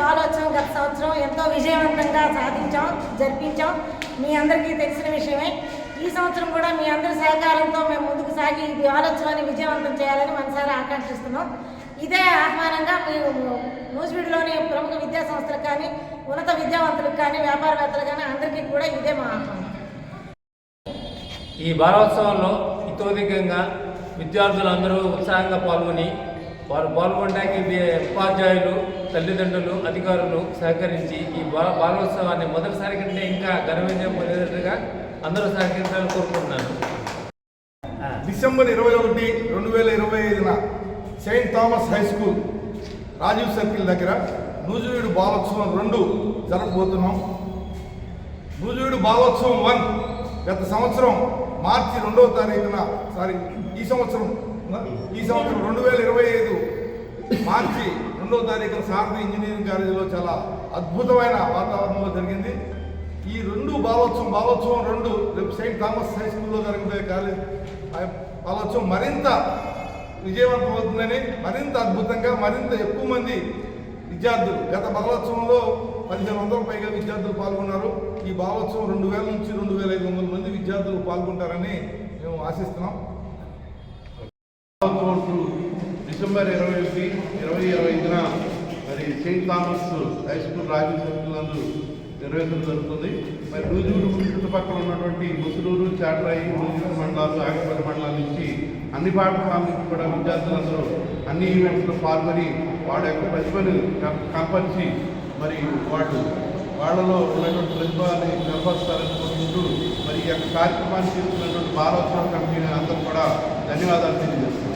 బాలోత్సవం గత సంవత్సరం ఎంతో విజయవంతంగా సాధించాం జరిపించాం. మీ అందరికీ తెలిసిన విషయమే. ఈ సంవత్సరం కూడా మీ అందరి సహకారంతో మేము ముందుకు సాగి ఈ బాలోత్సవాన్ని విజయవంతం చేయాలని మనసారి ఆకాంక్షిస్తున్నాం. ఇదే ఆహ్వానంగా మీరు నూజివీడులోని ప్రముఖ విద్యా సంస్థలకు కానీ ఉన్నత విద్యావంతులకు కానీ వ్యాపారవేత్తలు కానీ అందరికీ కూడా ఇదే మా ఆహ్వానం. ఈ బాలోత్సవంలో ఇతోధికంగా విద్యార్థులందరూ ఉత్సాహంగా పాల్గొని వారు పాల్గొనడానికి ఉపాధ్యాయులు తల్లిదండ్రులు అధికారులు సహకరించి ఈ బా బాలోత్సవాన్ని మొదటిసారి కంటే ఇంకా ఘనవిజయం పొందేటట్టుగా అందరూ సహకరించాలని కోరుకుంటున్నాను. డిసెంబర్ ఇరవై ఒకటి రెండు వేల ఇరవై ఐదున saint Thomas high school Rajiv circle దగ్గర నూజివీడు బాలోత్సవం రెండు జరగబోతున్నాం. నూజివీడు బాలోత్సవం వన్ గత సంవత్సరం మార్చి రెండవ తారీఖున సారీ ఈ సంవత్సరం ఈ సంవత్సరం రెండు వేల ఇరవై ఐదు మార్చి రెండవ తారీఖున శారద ఇంజనీరింగ్ కాలేజీలో చాలా అద్భుతమైన వాతావరణంలో జరిగింది. ఈ రెండు బాలోత్సవం బాలోత్సవం రెండు రేపు సెయింట్ థామస్ హై స్కూల్లో జరగబోయే కాలేజ్. బాలోత్సవం మరింత విజయవంతం అవుతుందని మరింత అద్భుతంగా మరింత ఎక్కువ మంది విద్యార్థులు గత బాలోత్సవంలో పదిహేను వందల పైగా విద్యార్థులు పాల్గొన్నారు. ఈ బాలోత్సవం రెండు వేల నుంచి రెండు వేల ఐదు వందల మంది విద్యార్థులు పాల్గొంటారని మేము ఆశిస్తున్నాం. డిసెంబర్ ఇరవై ఒకటి ఇరవై ఇరవై ఐదున మరి saint Thomas high school Rajiv circle నందు నిర్వహించడం జరుగుతుంది. మరి నూజూరు చుట్టుపక్కల ఉన్నటువంటి ముసులూరు చాట్రాయి నూజూరు మండలాలు ఆగపల్లి మండలాల నుంచి అన్ని పాఠశాల నుంచి కూడా విద్యార్థులందరూ అన్ని ఈవెంట్స్లో పాల్గొని వాళ్ళ యొక్క ప్రతిభను కనపరిచి మరి వాళ్ళు వాళ్ళలో ఉన్నటువంటి ప్రతిభని కనపరుస్తారని కోరుకుంటూ మరి ఈ యొక్క కార్యక్రమాన్ని తీసుకున్నటువంటి బాలోత్సవ కమిటీని అందరూ కూడా ధన్యవాదాలు తెలియజేస్తున్నారు.